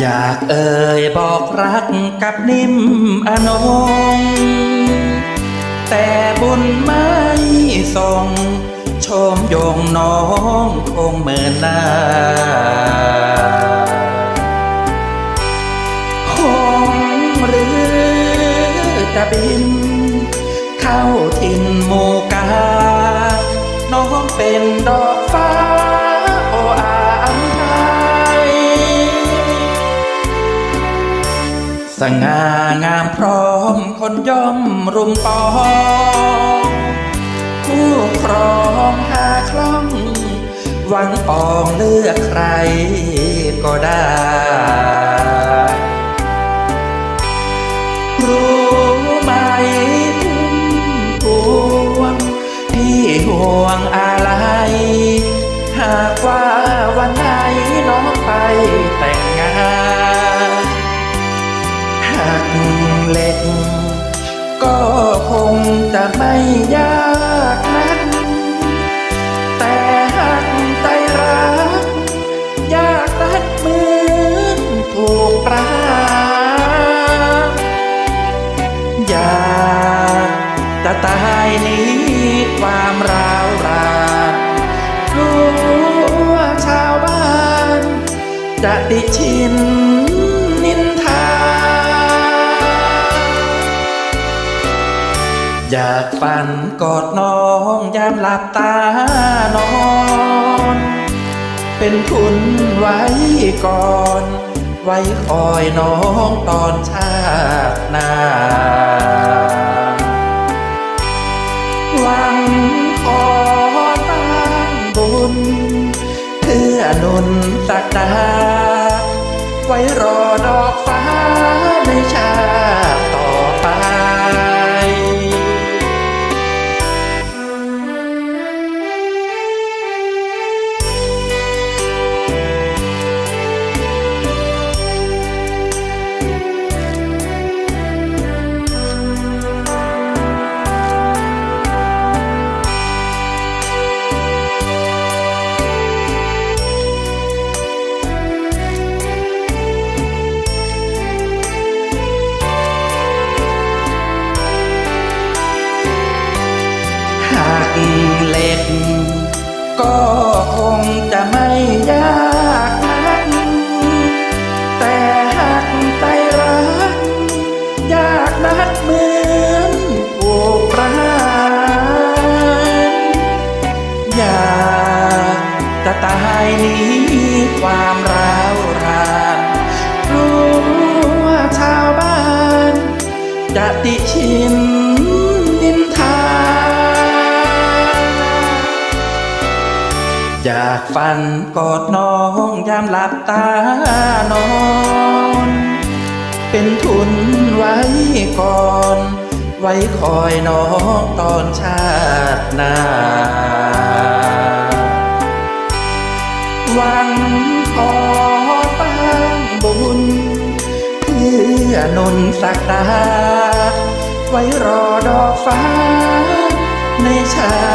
อยากเอ่ยบอกรักกับนิ่มอนง แต่บุญไม่ส่ง ชมยงน้องคงเหมือนหน้าคงหรือจะบิน เข้าถิ่นหมูกา น้องเป็นดอกฟ้า ง่างามพร้อมคนย่อมรุมปองคู่ครองหาคล่องหวังปองเลือกใครก็ได้ รู้ไหมพุ่มพวงพี่ห่วงอะไร หากว่าวันไหนน้องไป จะไม่ยากนัก แต่หักใจรัก ยากนักเหมือนถูกปราบอยากจะตายนี้ความร้าวรานกลัวชาวบ้าน จะติชิน อยากฝันกอดน้องยามหลับตานอน เป็นทุนไว้ก่อน ไว้คอยน้องตอนชาติหน้าหวังขอตั้งบุญเพื่อนุนสักดา ไว้รอดอกฟ้าในชาติ กก็คงจะไม่ยากนักแต่หากใจรัก ยากนักเหมือนถูกปราณอยากจะตายหนี้ความร้าวรานกลัวชาวบ้านจะติชิน อยากฝันกอดน้องยามหลับตานอน เป็นทุนไว้ก่อน ไว้คอยน้องตอนชาติหน้าหวังขอตั้งบุญ เพื่อนุนสักดาไว้รอดอกฟ้าในชา